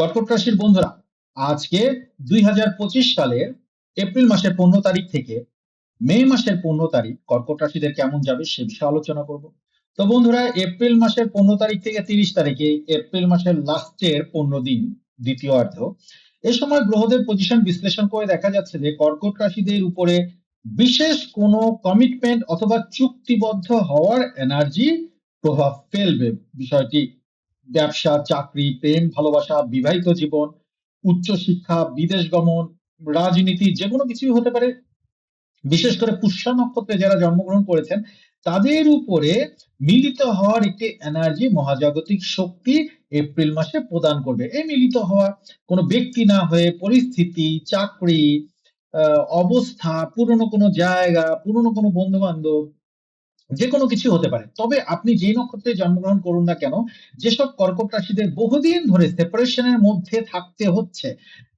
কর্কট রাশির বন্ধুরা, আজকে দুই সালের এপ্রিল মাসের পনেরো তারিখ থেকে মে মাসের পনেরো তারিখ কর্কট রাশিদের কেমন যাবে সে বিষয়ে আলোচনা করব। তো বন্ধুরা, এপ্রিল মাসের পনেরো তারিখ থেকে তিরিশ তারিখে এপ্রিল মাসের লাস্টের পনেরো দিন, দ্বিতীয় অর্ধ। এ সময় গ্রহদের পজিশন বিশ্লেষণ করে দেখা যাচ্ছে যে কর্কট রাশিদের উপরে বিশেষ কোনো কমিটমেন্ট অথবা চুক্তিবদ্ধ হওয়ার এনার্জি প্রভাব ফেলবে। বিষয়টি ব্যবসা, চাকরি, প্রেম, ভালোবাসা, বিবাহিত জীবন, উচ্চ শিক্ষা, বিদেশ গমন, রাজনীতি, যে কোনো কিছুই হতে পারে। বিশেষ করে পুষ্যা নক্ষত্রে যারা জন্মগ্রহণ করেছেন, তাদের উপরে মিলিত হওয়ার একটি এনার্জি মহাজাগতিক শক্তি এপ্রিল মাসে প্রদান করবে। এই মিলিত হওয়া, কোনো ব্যক্তি না হয়ে পরিস্থিতি, চাকরি অবস্থা, পুরনো কোনো জায়গা, পুরনো কোনো বন্ধু বান্ধব যে কোনো কিছু হতে পারে। তবে আপনি যেই নক্ষত্রে জন্মগ্রহণ করুন না কেন, যেসব কর্কট রাশিদের বহুদিন ধরে সেপারেশনের মধ্যে থাকতে হচ্ছে,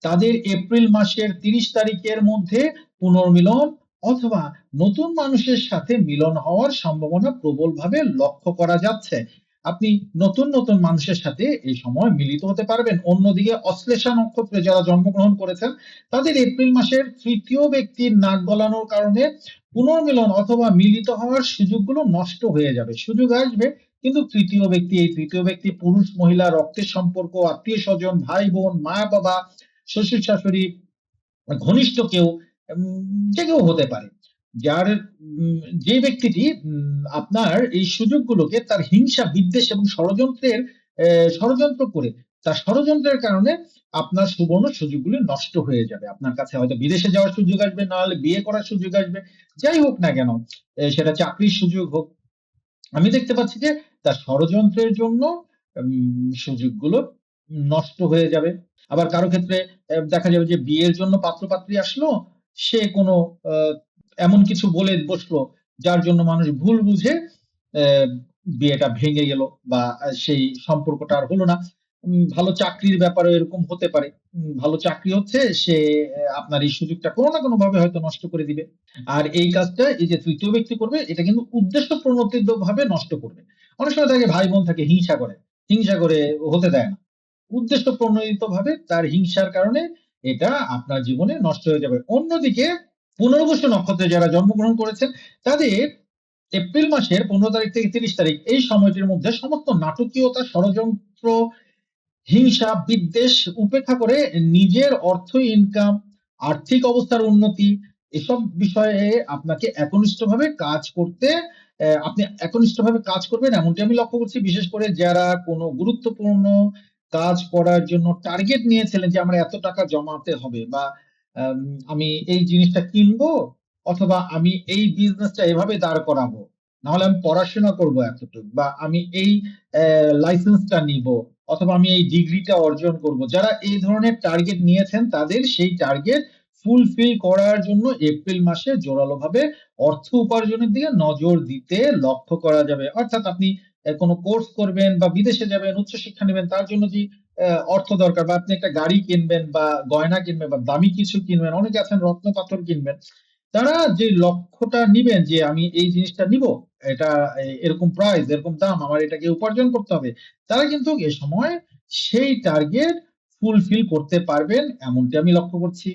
তাদের এপ্রিল মাসের তিরিশ তারিখের মধ্যে পুনর্মিলন অথবা নতুন মানুষের সাথে মিলন হওয়ার সম্ভাবনা প্রবলভাবে লক্ষ্য করা যাচ্ছে। আপনি নতুন নতুন মানুষের সাথে এই সময় মিলিত হতে পারবেন। অন্যদিকে অশ্লেষা নক্ষত্রে যারা জন্মগ্রহণ করেছেন, তাদের এপ্রিল মাসের তৃতীয় ব্যক্তির নাক গলানোর কারণে পুনর্মিলন অথবা মিলিত হওয়ার সুযোগগুলো নষ্ট হয়ে যাবে। সুযোগ আসবে, কিন্তু তৃতীয় ব্যক্তি, এই তৃতীয় ব্যক্তি পুরুষ, মহিলা, রক্তের সম্পর্ক আত্মীয় স্বজন ভাই বোন মা বাবা শ্বশুর শাশুড়ি ঘনিষ্ঠ কেউ যে কেউ হতে পারে। যার যে ব্যক্তিটি আপনার এই সুযোগগুলোকে তার হিংসা, বিদ্বেষ এবং ষড়যন্ত্রের ষড়যন্ত্র করে, তার ষড়যন্ত্রের কারণে আপনার সুবর্ণ সুযোগগুলি নষ্ট হয়ে যাবে। আপনার কাছে হয়তো বিদেশে যাওয়ার সুযোগ আসবে, না হলে বিয়ে করার সুযোগ আসবে। যাই হোক না কেন সেটা চাকরির সুযোগ হোক। আমি দেখতে পাচ্ছি যে তার ষড়যন্ত্রের জন্য সুযোগগুলো নষ্ট হয়ে যাবে। আবার কারও ক্ষেত্রে দেখা যাবে যে বিয়ের জন্য পাত্রপাত্রী আসলো, সে কোনো এমন কিছু বলে বসল যার জন্য মানুষ ভুল বুঝে বিয়েটা ভেঙে গেল বা সেই সম্পর্কটা আর হলো না। ভালো চাকরির ব্যাপারে এরকম হতে পারে। ভালো চাকরি হচ্ছে, সে আপনার এই সুযোগটা কোনো না কোনো ভাবে হয়তো নষ্ট করে দিবে। আর এই কাজটা এই যে তৃতীয় ব্যক্তি করবে, এটা কিন্তু উদ্দেশ্য প্রণোদিত ভাবে নষ্ট করবে। অনেক সময় থাকে ভাই বোন থাকে, হিংসা করে। হিংসা করে হতে দেয় না। উদ্দেশ্য প্রণোদিত ভাবে তার হিংসার কারণে এটা আপনার জীবনে নষ্ট হয়ে যাবে। অন্যদিকে পুনর্বসু নক্ষত্রে যারা জন্মগ্রহণ করেছেন, তাদের এপ্রিল মাসের পনেরো তারিখ থেকে তিরিশ তারিখ এই সময়টির মধ্যে সমস্ত নাটকীয়তা, ষড়যন্ত্র, হিংসা, বিদ্বেষ উপেক্ষা করে নিজের অর্থ ইনকাম আর্থিক অবস্থার উন্নতি, এসব বিষয়ে আপনাকে একনিষ্ঠভাবে কাজ করতে আপনি একনিষ্ঠভাবে কাজ করবেন এমনটি আমি লক্ষ্য করছি। বিশেষ করে যারা কোনো গুরুত্বপূর্ণ কাজ করার জন্য টার্গেট নিয়েছিলেন যে আমরা এত টাকা জমাতে হবে বা আম, এই জিনিসটা কিনবো অথবা আমি এই বিজনেসটা এভাবে দাঁড় করাবো। নাহলে আমি পড়াশোনা করব এতটুকু বা আমি এই লাইসেন্সটা নিব অথবা আমি এই ডিগ্রিটা অর্জন করব। যারা এই ধরনের টার্গেট নিয়েছেন তাদের সেই টার্গেট ফুলফিল করার জন্য এপ্রিল মাসে জোরালোভাবে অর্থ উপার্জনের দিকে নজর দিতে লক্ষ্য করা যাবে। অর্থাৎ আপনি কোনো কোর্স করবেন বা বিদেশে যাবেন উচ্চশিক্ষা নেবেন তার জন্য যে অর্থ দরকার বা আপনি একটা গাড়ি কিনবেন বা গয়না কিনবেন বা দামি কিছু কিনবেন, অনেকে আছেন রত্ন পাথর কিনবেন, তারা যে লক্ষ্যটা নিবেন যে আমি এই জিনিসটা নিব, এটা এরকম প্রাইস এরকম দাম, আমার এটাকে উপার্জন করতে হবে, তারা কিন্তু এ সময় সেই টার্গেট ফুলফিল করতে পারবেন এমনটি আমি লক্ষ্য করছি।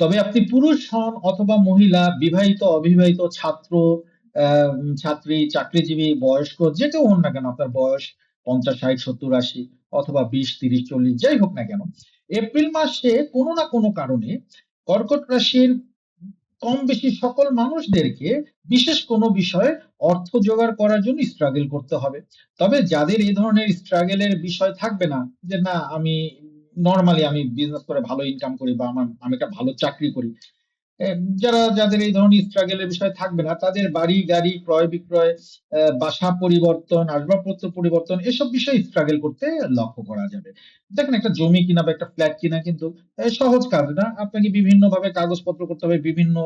তবে আপনি পুরুষ হন অথবা মহিলা, বিবাহিত, অবিবাহিত, ছাত্র ছাত্রী, চাকরিজীবী, বয়স্ক, যে কেউ হন না কেন, আপনার বয়স পঞ্চাশ, ষাট, সত্তর, আশি অথবা বিশ, তিরিশ, চল্লিশ, যাই হোক না কেন, এপ্রিল মাসে কোনো না কোনো কারণে কর্কট রাশির কম বেশি সকল মানুষদেরকে বিশেষ কোনো বিষয়ে অর্থ জোগাড় করার জন্য স্ট্রাগল করতে হবে। তবে যাদের এই ধরনের স্ট্রাগলের বিষয় থাকবে না, যে না, আমি নর্মালি আমি বিজনেস করে ভালো ইনকাম করি বা আমার, আমি একটা ভালো চাকরি করি যারা, যাদের এই ধরনের স্ট্রাগলের বিষয় থাকবে না, তাদের বাড়ি, গাড়ি, ক্রয় বিক্রয় বাসা পরিবর্তন, আসবাবপত্র পরিবর্তন, এসব বিষয়ে স্ট্রাগল করতে লক্ষ্য করা যাবে। দেখেন, একটা জমি কিনা বা একটা ফ্ল্যাট কিনা কিন্তু সহজ কাজ না। আপনাকে বিভিন্ন ভাবে কাগজপত্র করতে হবে, বিভিন্ন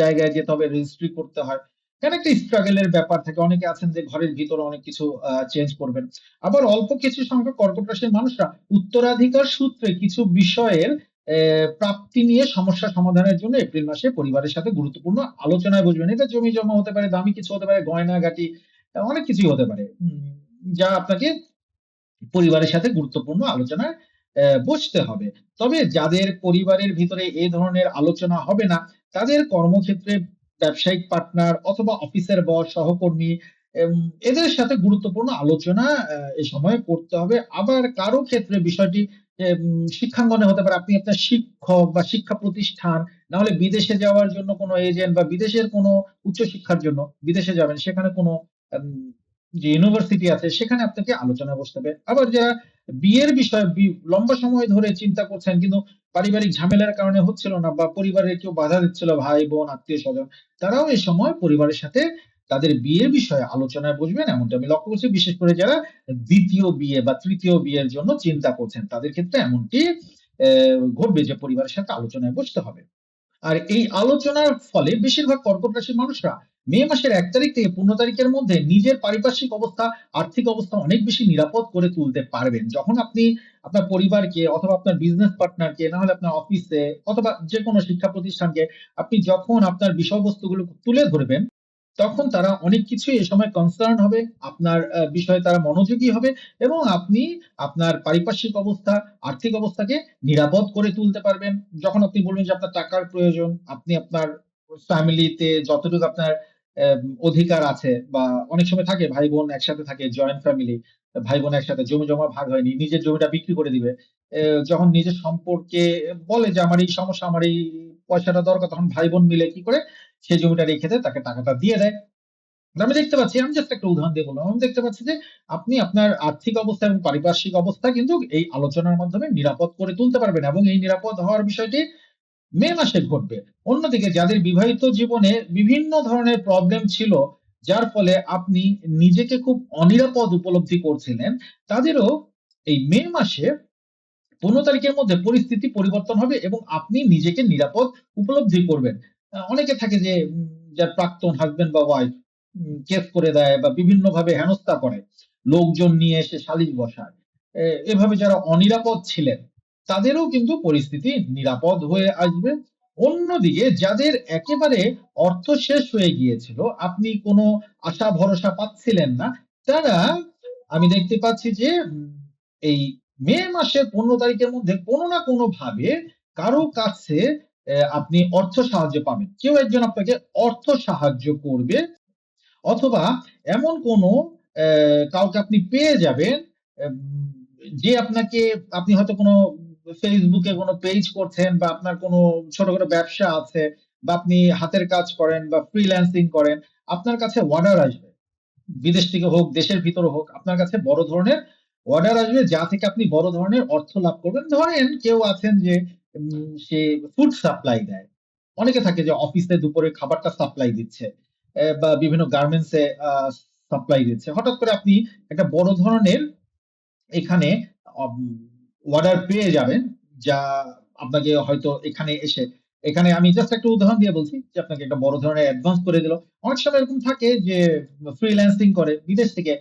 জায়গায় যেতে হবে রেজিস্ট্রি করতে হয়। কেন একটা স্ট্রাগলের ব্যাপার থাকে? অনেকে আছেন যে ঘরের ভিতরে অনেক কিছু চেঞ্জ করবেন। আবার অল্প কিছু সংখ্যক কর্কট রাশির মানুষরা উত্তরাধিকার সূত্রে কিছু বিষয়ের প্রাপ্তি নিয়ে সমস্যা সমাধানের জন্য এপ্রিল মাসে পরিবারের সাথে গুরুত্বপূর্ণ আলোচনায় বসবেন এটা জমি জমা হতে পারে দামি কিছু হতে পারে গয়না গাটি অনেক কিছুই হতে পারে যা আপনাকে পরিবারের সাথে গুরুত্বপূর্ণ আলোচনায় বসতে হবে। তবে যাদের পরিবারের ভিতরে এ ধরনের আলোচনা হবে না, তাদের কর্মক্ষেত্রে ব্যবসায়িক পার্টনার অথবা অফিসের বস, সহকর্মী এদের সাথে গুরুত্বপূর্ণ আলোচনা এ সময় করতে হবে। আবার কারও ক্ষেত্রে বিষয়টি শিক্ষাঙ্গনে হতে পারে। আপনি আপনার শিক্ষক বা শিক্ষা প্রতিষ্ঠান, না হলে বিদেশে যাওয়ার জন্য কোনো এজেন্ট বা বিদেশের কোনো উচ্চশিক্ষার জন্য বিদেশে যাবেন, সেখানে কোনো যে ইউনিভার্সিটি আছে সেখানে আপনাকে আলোচনা বসতে হবে। আবার যারা বিয়ের বিষয়ে লম্বা সময় ধরে চিন্তা করছেন কিন্তু পারিবারিক ঝামেলার কারণে হচ্ছিল না বা পরিবারের কেউ বাধা দিচ্ছিল ভাই-বোন, আত্মীয় স্বজন তারাও এই সময় পরিবারের সাথে তাদের বিয়ের বিষয়ে আলোচনায় বসবেন এমনটা আমি লক্ষ্য করছি। বিশেষ করে যারা ২য় বিয়ে বা তৃতীয় বিয়ের জন্য চিন্তা করছেন, তাদের ক্ষেত্রে এমনটি ঘটবে যে পরিবারের সাথে আলোচনায় বসতে হবে। আর এই আলোচনার ফলে বেশিরভাগ কর্কট রাশির মানুষরা মে মাসের এক তারিখ থেকে ১৫ তারিখের মধ্যে নিজের পারিপার্শ্বিক অবস্থা, আর্থিক অবস্থা অনেক বেশি নিরাপদ করে তুলতে পারবেন। যখন আপনি আপনার পরিবারকে অথবা আপনার বিজনেস পার্টনারকে, না হলে আপনার অফিসে অথবা যেকোনো শিক্ষা প্রতিষ্ঠানকে আপনি যখন আপনার বিষয়বস্তুগুলো তুলে ধরবেন, তখন তারা অনেক কিছুই এ সময় কনসার্ন হবে। আপনার বিষয়ে তারা মনোযোগী হবে এবং আপনি আপনার পারিপার্শ্বিক অবস্থা, আর্থিক অবস্থাকে নিরাপদ করে তুলতে পারবেন। যখন আপনি বলবেন যে আপনার টাকার প্রয়োজন, আপনি আপনার ফ্যামিলিতে যতটুকু আপনার অধিকার আছে বা অনেক সময় থাকে ভাই-বোন একসাথে থাকে, জয়েন্ট ফ্যামিলি। ভাই-বোন একসাথে জমি-জমা ভাগ হয়নি। নিজের জমিটা বিক্রি করে দিবে। যখন নিজের সম্পর্কে বলে যে আমার এই সমস্যা, আমার এই পয়সাটা দরকার, তখন ভাই-বোন মিলে কি করে সেই জমিটা রেখে দেয়, তাকে টাকাটা দিয়ে দেয়। আমি দেখতে পাচ্ছি, আমি জাস্ট একটা উদাহরণ দিয়ে বললাম। আমি দেখতে পাচ্ছি যে আপনি আপনার আর্থিক অবস্থা এবং পারিপার্শ্বিক অবস্থা কিন্তু এই আলোচনার মাধ্যমে নিরাপদ করে তুলতে পারবেন এবং এই নিরাপদ হওয়ার বিষয়টি মে মাসে ঘটবে। অন্যদিকে যাদের বিবাহিত জীবনে বিভিন্ন ধরনের প্রবলেম ছিল, যার ফলে আপনি নিজেকে খুব অনিরাপদ উপলব্ধি করছিলেন, তাদেরও এই মে মাসে ১৫ তারিখের মধ্যে পরিস্থিতি পরিবর্তন হবে এবং আপনি নিজেকে নিরাপদ উপলব্ধি করবেন। অনেকে থাকে যে যার প্রাক্তন হাসব্যান্ড বা ওয়াইফ কেস করে দেয় বা বিভিন্নভাবে হেনস্থা করে। লোকজন নিয়ে এসে সালিশ বসায়। এভাবে যারা অনিরাপদ ছিলেন, তাদেরও কিন্তু পরিস্থিতি নিরাপদ হয়ে আসবে। অন্যদিকে যাদের একেবারে অর্থ শেষ হয়ে গিয়েছিল, আপনি কোনো আশা ভরসা পাচ্ছিলেন না, তারা আমি দেখতে পাচ্ছি যে এই মে মাসের ১৫ তারিখের মধ্যে কোনো না কোনো ভাবে কারও কাছে আপনি অর্থ সাহায্য পাবেন। কেউ একজন আপনাকে অর্থ সাহায্য করবে অথবা এমন কোনো কাউকে আপনি পেয়ে যাবেন যে আপনাকে আপনি হয়তো কোনো এ কোনো পেজ করছেন বা আপনার কোনো ছোটখাটো ব্যবসা আছে বা আপনি হাতের কাজ করেন বা ফ্রিল্যান্সিং করেন, আপনার কাছে অর্ডার আসবে। বিদেশ থেকে হোক, দেশের ভিতরে হোক, আপনার কাছে বড় ধরনের অর্ডার আসবে যা থেকে আপনি বড় ধরনের অর্থ লাভ করবেন। ধরেন কেউ আছেন যে সে ফুড সাপ্লাই দেয়। অনেকে থাকে যে অফিসে দুপুরের খাবারটা সাপ্লাই দিচ্ছে। বা বিভিন্ন গার্মেন্টস সাপ্লাই দিচ্ছে। হঠাৎ করে আপনি একটা বড় ধরনের এখানে অর্ডার পেয়ে যাবেন, যা আপনাকে হয়তো এখানে এসে এখানে আমি জাস্ট একটা উদাহরণ দিয়ে বলছি যে আপনাকে একটা বড় ধরনের অ্যাডভান্স করে দিল। অনেক সময় এরকম থাকে যে ফ্রিল্যান্সিং করে বিদেশ থেকে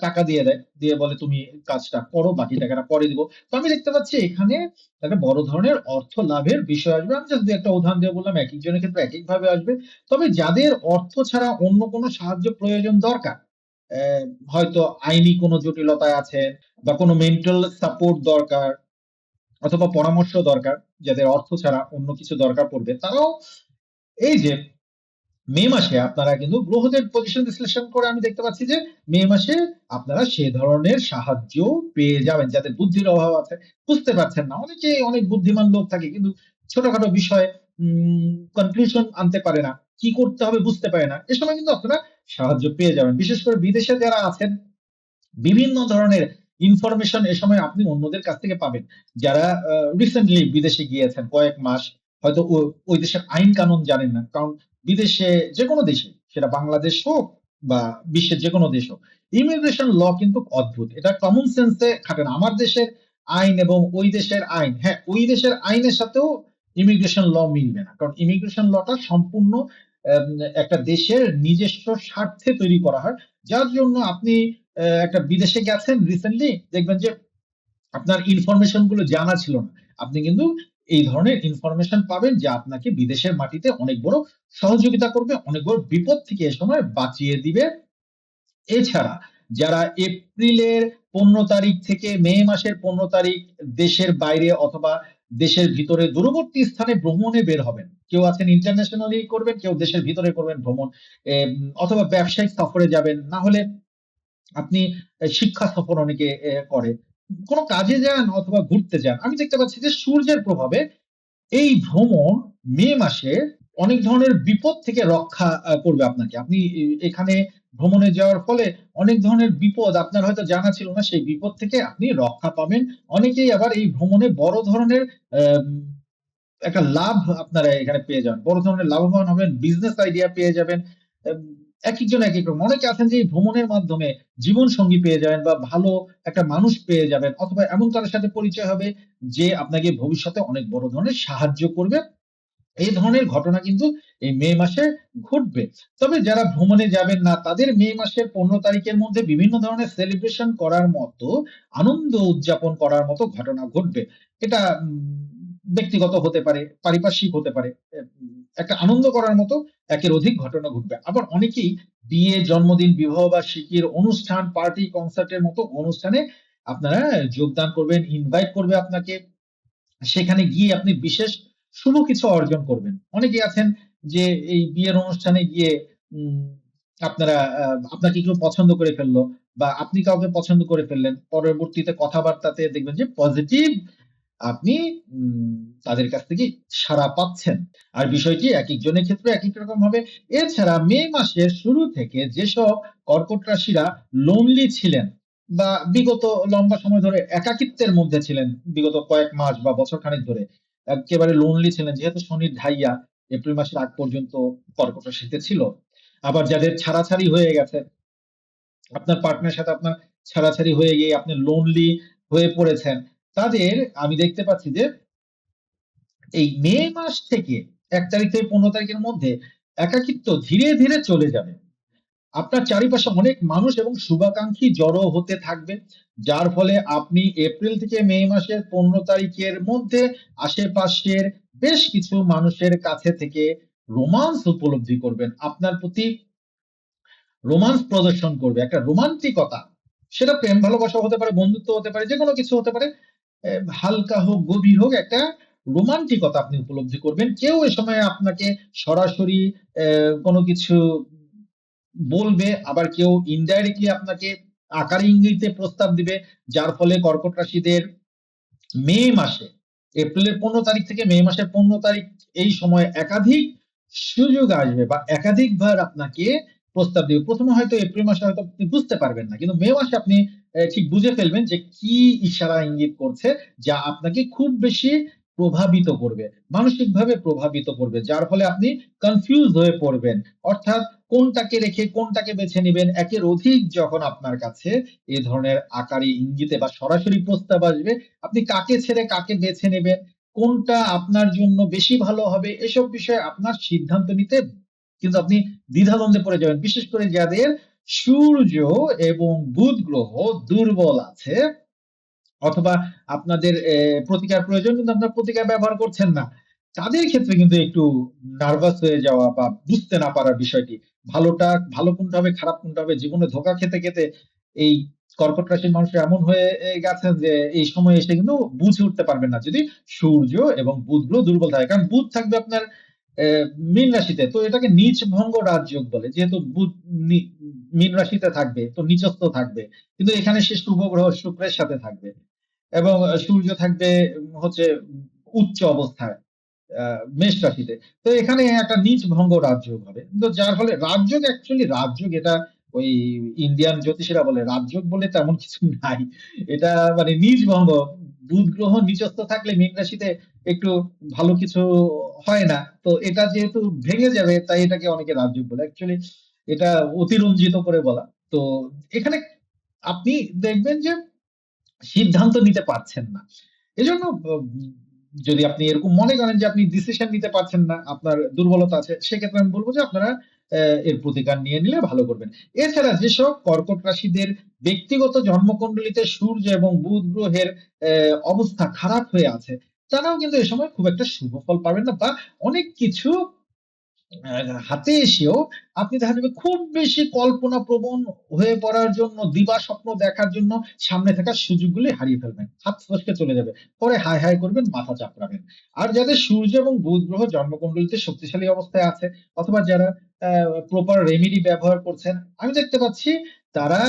টাকা দিয়ে দেয়। দিয়ে বলে তুমি কাজটা করো, বাকি টাকাটা পরে দিব। তো আমি দেখতে পাচ্ছি এখানে একটা বড় ধরনের অর্থ লাভের বিষয় আসবে। আমি জাস্ট ২ ১ টা উদাহরণ দিয়ে বললাম, এক একজনের ক্ষেত্রে একেকভাবে আসবে। তবে যাদের অর্থ ছাড়া অন্য কোনো সাহায্য প্রয়োজন দরকার, হয়তো আইনি কোনো জটিলতায় আছেন বা কোনো মেন্টাল সাপোর্ট দরকার অথবা পরামর্শ দরকার, যাদের অর্থ ছাড়া অন্য কিছু দরকার পড়বে, তারাও এই যে মে মাসে আপনারা কিন্তু গ্রহদের পজিশন বিশ্লেষণ করে আমি দেখতে পাচ্ছি যে মে মাসে আপনারা সে ধরনের সাহায্য পেয়ে যাবেন। যাদের বুদ্ধির অভাব আছে, বুঝতে পারছেন না। অনেকেই অনেক বুদ্ধিমান লোক থাকে কিন্তু ছোটখাটো বিষয়ে কনক্লুশন আনতে পারে না। কি করতে হবে বুঝতে পারে না। এ সময় কিন্তু আপনারা সাহায্য পেয়ে যাবেন। বিশেষ করে বিদেশে যারা আছেন, বিভিন্ন ধরনের ইনফরমেশন এ সময় আপনি অন্যদের কাছ থেকে পাবেন। যারা রিসেন্টলি বিদেশে গিয়েছেন কয়েক মাস, হয়তো ওই দেশের আইন কানুন জানেন না। কারণ বিদেশে যেকোনো দেশে, সেটা বাংলাদেশ হোক বা বিশ্বের যেকোনো দেশ হোক, ইমিগ্রেশন ল কিন্তু অদ্ভুত। এটা কমন সেন্স খাটে না। আমার দেশের আইন এবং ওই দেশের আইন, হ্যাঁ, ওই দেশের আইনের সাথেও ইমিগ্রেশন ল মিলবে না। কারণ ইমিগ্রেশন লটা সম্পূর্ণ একটা দেশের নিজস্ব স্বার্থে তৈরি করা হয়। যার জন্য আপনি একটা বিদেশে গেছেন রিসেন্টলি, দেখবেন যে আপনার ইনফরমেশনগুলো জানা ছিল না। আপনি কিন্তু এই ধরনের ইনফরমেশন পাবেন যা আপনাকে বিদেশের মাটিতে অনেক বড় সহযোগিতা করবে, অনেক বড় বিপদ থেকে এ সময় বাঁচিয়ে দিবে। এছাড়া যারা এপ্রিলের ১৫ তারিখ থেকে মে মাসের ১৫ তারিখ দেশের বাইরে অথবা দেশের ভিতরে দূরবর্তী স্থানে ভ্রমণে বের হবেন। কেউ আছেন ইন্টারন্যাশনালি করবেন, কেউ দেশের ভিতরে করবেন ভ্রমণ। অথবা ব্যবসায়িক সফরে যাবেন। না হলে আপনি শিক্ষা সফর অনেকে করে। কোন কাজে যান অথবা ঘুরতে যান। আমি দেখতে পাচ্ছি যে সূর্যের প্রভাবে এই ভ্রমণ মে মাসে অনেক ধরনের বিপদ থেকে রক্ষা করবে আপনাকে। আপনি এখানে ভ্রমণে যাওয়ার ফলে অনেক ধরনের বিপদ আপনার হয়তো জানা ছিল না। সেই বিপদ থেকে আপনি রক্ষা পাবেন। অনেকেই আবার এই ভ্রমণে বড় ধরনের একটা লাভ আপনারা এখানে পেয়ে যাবেন। বড় ধরনের লাভবান হবেন, বিজনেস আইডিয়া পেয়ে যাবেন। এম একেকজন একেক রকম। অনেকে আছেন যে ভ্রমণের মাধ্যমে জীবনসঙ্গী পেয়ে যাবেন বা ভালো একটা মানুষ পেয়ে যাবেন অথবা এমন কারও সাথে পরিচয় হবে যে আপনাকে ভবিষ্যতে অনেক বড় ধরনের সাহায্য করবে। এই ধরনের ঘটনা কিন্তু এই মে মাসে ঘটবে। তবে যারা ভ্রমণে যাবেন না তাদের মে মাসের ১৫ তারিখের মধ্যে বিভিন্ন ধরনের সেলিব্রেশন করার মতো, আনন্দ উদযাপন করার মতো ঘটনা ঘটবে। এটা ব্যক্তিগত হতে পারে, পারিপার্শ্বিক হতে পারে। একটা আনন্দ করার মতো একের অধিক ঘটনা ঘটবে। আবার অনেকেই বিয়ে, জন্মদিন, বিবাহবার্ষিকীর অনুষ্ঠান, পার্টি, কনসার্টের মতো অনুষ্ঠানে আপনারা যোগদান করবেন, ইনভাইট করবে আপনাকে। সেখানে গিয়ে আপনি বিশেষ শুভ কিছু অর্জন করবেন। অনেকেই আছেন যে এই বিয়ের অনুষ্ঠানে গিয়ে আপনারা আপনাকে কেউ পছন্দ করে ফেলল বা আপনি কাউকে পছন্দ করে ফেললেন। পরবর্তীতে কথাবার্তাতে দেখবেন যে পজিটিভ আপনি তাদের কাছ থেকে সাড়া পাচ্ছেন। আর বিষয়টি একেকজনের ক্ষেত্রে একেক রকম হবে। এছাড়া মে মাসের শুরু থেকে যেসব কর্কট রাশিরা লোনলি ছিলেন বা বিগত লম্বা সময় ধরে একাকিত্বের মধ্যে ছিলেন, বিগত কয়েক মাস বা বছর খানেক ধরে এক্কেবারে লোনলি ছিলেন। যেহেতু শনির ঢাইয়া এপ্রিল মাসের আগ পর্যন্ত কর্কট রাশিতে ছিল। আবার যাদের ছাড়াছাড়ি হয়ে গেছে আপনার পার্টনারের সাথে আপনার ছাড়াছাড়ি হয়ে গিয়ে আপনি লোনলি হয়ে পড়েছেন। তাদের আমি দেখতে পাচ্ছি যে এই মে মাস থেকে ১ তারিখ থেকে ১৫ তারিখের মধ্যে একাকিত্ব ধীরে, ধীরে চলে যাবে। আপনার চারিপাশে অনেক মানুষ এবং শুভাকাঙ্ক্ষী জড়ো হতে থাকবে। যার ফলে আপনি এপ্রিল থেকে মে মাসের ১৫ তারিখের মধ্যে আশেপাশের বেশ কিছু মানুষের কাছে থেকে রোমান্স উপলব্ধি করবেন। আপনার প্রতি রোমান্স প্রদর্শন করবে। একটা রোমান্টিকতা। সেটা প্রেম ভালোবাসা হতে পারে, বন্ধুত্ব হতে পারে, যেকোনো কিছু হতে পারে। হালকা হোক, গভীর হোক একটা রোমান্টিকতা আপনি উপলব্ধি করবেন। কেউ এ সময়ে আপনাকে সরাসরি কোন কিছু বলবে, আবার কেউ ইনডাইরেক্টলি আপনাকে আকার ইঙ্গিতে প্রস্তাব দিবে। যার ফলে কর্কট রাশিদের মে মাসে এপ্রিলের ১৫ তারিখ থেকে মে মাসের ১৫ তারিখ এই সময় একাধিক সুযোগ আসবে বা একাধিকবার আপনাকে প্রস্তাব দিবে। ১ম এ হয়তো এপ্রিল মাসে হয়তো আপনি বুঝতে পারবেন না। কিন্তু মে মাসে আপনি ঠিক বুঝে ফেলবেন যে কি ইশারা ইঙ্গিত করছে যা আপনাকে খুব বেশি প্রভাবিত করবে। মানসিকভাবে প্রভাবিত করবে। যার ফলে আপনি কনফিউজড হয়ে পড়বেন। অর্থাৎ কোনটাকে রেখে কোনটাকে বেছে নিবেন। একের অধিক যখন আপনার কাছে এ ধরনের আকারে ইঙ্গিতে বা সরাসরি প্রস্তাব আসবে, আপনি কাকে ছেড়ে কাকে বেছে নেবেন, কোনটা আপনার জন্য বেশি ভালো হবে এসব বিষয়ে আপনার সিদ্ধান্ত নিতে কিন্তু আপনি দ্বিধাদ্বন্দ্বে পড়ে যাবেন। বিশেষ করে যাদের সূর্য এবং বুধ গ্রহ দুর্বল আছে অথবা আপনাদের প্রতিকার প্রয়োজন কিন্তু আপনার প্রতিকার ব্যবহার করছেন না। তাদের ক্ষেত্রে কিন্তু একটু নার্ভাস হয়ে যাওয়া বা বুঝতে না পারার বিষয়টি। ভালোটা ভালো কোনটা হবে, খারাপ কোনটা হবে জীবনে ধোকা খেতে, খেতে এই কর্কট রাশির মানুষরা এমন হয়ে গেছেন যে এই সময় এসে কিন্তু বুঝে উঠতে পারবেন না। যদি সূর্য এবং বুধ গ্রহ দুর্বল থাকে। কারণ বুধ থাকবে আপনার মীন রাশিতে। তো এটাকে নীচ ভঙ্গ রাজযোগ বলে। যেহেতু বুধ মীন রাশিতে থাকবে, তো নিচস্থ থাকবে। কিন্তু এখানে সে শুভ গ্রহ শুক্রের সাথে থাকবে। এবং সূর্য থাকবে হচ্ছে উচ্চ অবস্থায় মেষ রাশিতে। তো এখানে একটা নীচ ভঙ্গ রাজযোগ হবে। তো যার ফলে রাজযোগ অ্যাকচুয়ালি রাজযোগ এটা ওই ইন্ডিয়ান জ্যোতিষীরা বলে, রাজযোগ বলে তেমন কিছু নাই। এটা মানে নীচ ভঙ্গ। বুধ গ্রহ নিচস্থ থাকলে মীন রাশিতে একটু ভালো কিছু হয় না। তো এটা যেহেতু ভেঙে যাবে তাই এটাকে অনেকে রাজযোগ বলে। অ্যাকচুয়ালি এটা অতিরঞ্জিত করে বলা। তো এখানে আপনি দেখবেন যে সিদ্ধান্ত নিতে পারছেন না। এজন্য যদি আপনি এরকম মনে করেন যে আপনি ডিসিশন নিতে পারছেন না, আপনার দুর্বলতা আছে, সেক্ষেত্রে আমি বলব যে আপনারা এর প্রতিকার নিয়ে নিলে ভালো করবেন। এছাড়া যেসব কর্কট রাশিদের ব্যক্তিগত জন্মকুণ্ডলীতে সূর্য এবং বুধ গ্রহের অবস্থা খারাপ হয়ে আছে, তারাও কিন্তু এ সময় খুব একটা শুভ ফল পাবেন না বা অনেক কিছু হাতে এসেও আপনি দেখা যাবে খুব বেশি কল্পনা প্রবণ হয়ে পড়ার জন্য, দিবা স্বপ্ন দেখার জন্য সামনে থাকা সুযোগগুলি হারিয়ে ফেলবেন। হাত ফসকে চলে যাবে। পরে হাই হাই করবেন, মাথা চাপড়াবেন। আর যাদের সূর্য এবং বুধ গ্রহ জন্মকুণ্ডলিতে শক্তিশালী অবস্থায় আছে, অথবা যারা প্রপার রেমিডি ব্যবহার করছেন, আমি দেখতে পাচ্ছি তারা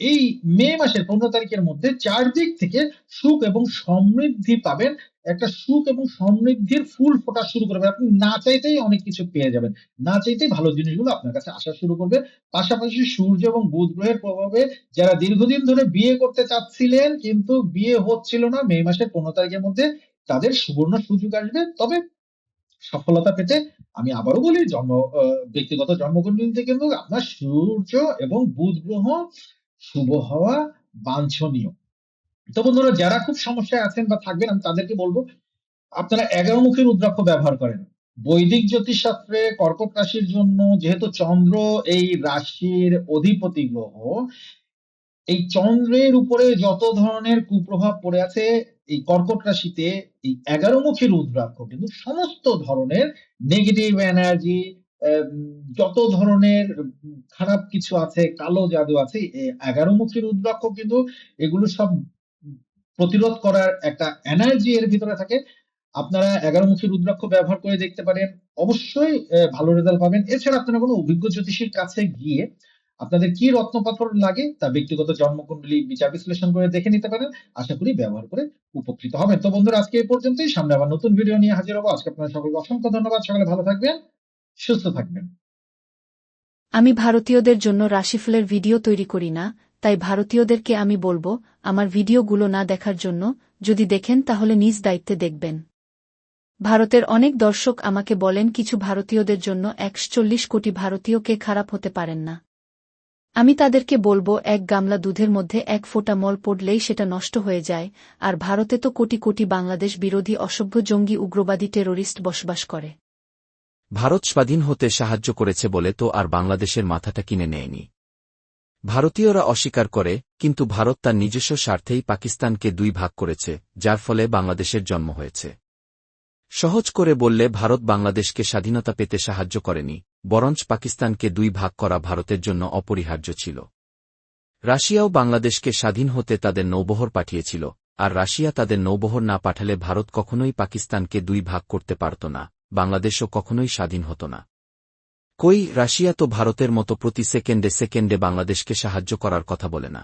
এই মে মাসের পনেরো তারিখের মধ্যে চারদিক থেকে সুখ এবং সমৃদ্ধি পাবেন একটা সুখ এবং সমৃদ্ধির ফুল ফোটা শুরু করবে। আপনি না চাইতেই অনেক কিছু পেয়ে যাবেন। না চাইতেই ভালো জিনিসগুলো আপনার কাছে আসা শুরু করবে। পাশাপাশি সূর্য এবং বুধ গ্রহের প্রভাবে যারা দীর্ঘদিন ধরে বিয়ে করতে চাচ্ছিলেন কিন্তু বিয়ে হচ্ছিল না, মে মাসের পনেরো তারিখের মধ্যে তাদের সুবর্ণ সুযোগ আসবে। তবে সফলতা পেতে আমি আবারও বলি, জন্ম ব্যক্তিগত জন্মকুণ্ডলিতে কিন্তু আপনার সূর্য এবং বুধ গ্রহ শুভ হওয়া বাঞ্ছনীয়। তো বন্ধুরা, যারা খুব সমস্যায় আছেন বা থাকবেন, আমি তাদেরকে বলব, আপনারা এগারো মুখী রুদ্রাক্ষ ব্যবহার করেন। বৈদিক জ্যোতিষ শাস্ত্রে কর্কট রাশির জন্য যেহেতু চন্দ্র এই রাশির অধিপতি গ্রহ, এই চন্দ্রের উপরে যত ধরনের কুপ্রভাব পড়ে আছে, এই কর্কট রাশিতে এই এগারো মুখী রুদ্রাক্ষ কিন্তু সমস্ত ধরনের নেগেটিভ এনার্জি যত ধরনের খারাপ কিছু আছে, কালো জাদু আছে এগারো মুখী রুদ্রাক্ষ কিন্তু এগুলো সব প্রতিরোধ করার একটা এনার্জি এর ভিতরে থাকে। আপনারা এগারো মুখী রুদ্রাক্ষ ব্যবহার করে দেখতে পারেন। অবশ্যই ভালো রেজাল্ট পাবেন। এছাড়া আপনারা কোনো অভিজ্ঞ জ্যোতিষীর কাছে গিয়ে আপনাদের কি রত্নপাথর লাগে তা ব্যক্তিগত জন্মকুণ্ডলী বিচার বিশ্লেষণ করে দেখে নিতে পারেন। আশা করি ব্যবহার করে উপকৃত হবেন। তো বন্ধুরা, আজকে এই পর্যন্তই। সামনে আবার নতুন ভিডিও নিয়ে হাজির হব। আজকে আপনারা সকলকে অসংখ্য ধন্যবাদ। সকালে ভালো থাকবেন, সুস্থ থাকবেন। আমি ভারতীয়দের জন্য রাশিফলের ভিডিও তৈরি করি না। তাই ভারতীয়দেরকে আমি বলব, আমার ভিডিওগুলো না দেখার জন্য, যদি দেখেন তাহলে নিজ দায়িত্বে দেখবেন। ভারতের অনেক দর্শক আমাকে বলেন কিছু ভারতীয়দের জন্য একচল্লিশ কোটি ভারতীয়কে খারাপ হতে পারেন না। আমি তাদেরকে বলব, এক গামলা দুধের মধ্যে এক ফোঁটা মল পড়লেই সেটা নষ্ট হয়ে যায়, আর ভারতে তো কোটি কোটি বাংলাদেশ বিরোধী অসভ্য জঙ্গি উগ্রবাদী টেরোরিস্ট বসবাস করে। ভারত স্বাধীন হতে সাহায্য করেছে বলে তো আর বাংলাদেশের মাথাটা কিনে নেয়নি। ভারতীয়রা অস্বীকার করে, কিন্তু ভারত তার নিজস্ব স্বার্থেই পাকিস্তানকে দুই ভাগ করেছে, যার ফলে বাংলাদেশের জন্ম হয়েছে। সহজ করে বললে, ভারত বাংলাদেশকে স্বাধীনতা পেতে সাহায্য করেনি, বরঞ্চ পাকিস্তানকে দুই ভাগ করা ভারতের জন্য অপরিহার্য ছিল। রাশিয়াও বাংলাদেশকে স্বাধীন হতে তাদের নৌবহর পাঠিয়েছিল, আর রাশিয়া তাদের নৌবহর না পাঠালে ভারত কখনোই পাকিস্তানকে দুই ভাগ করতে পারত না, বাংলাদেশও কখনোই স্বাধীন হতো না। কই রাশিয়া তো ভারতের মতো প্রতি সেকেন্ডে সেকেন্ডে বাংলাদেশকে সাহায্য করার কথা বলে না।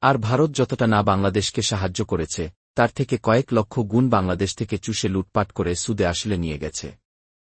আর ভারত যতটা না বাংলাদেশকে সাহায্য করেছে, তার থেকে কয়েক লক্ষ গুণ বাংলাদেশ থেকে চুষে লুটপাট করে সুদে আসলে নিয়ে গেছে।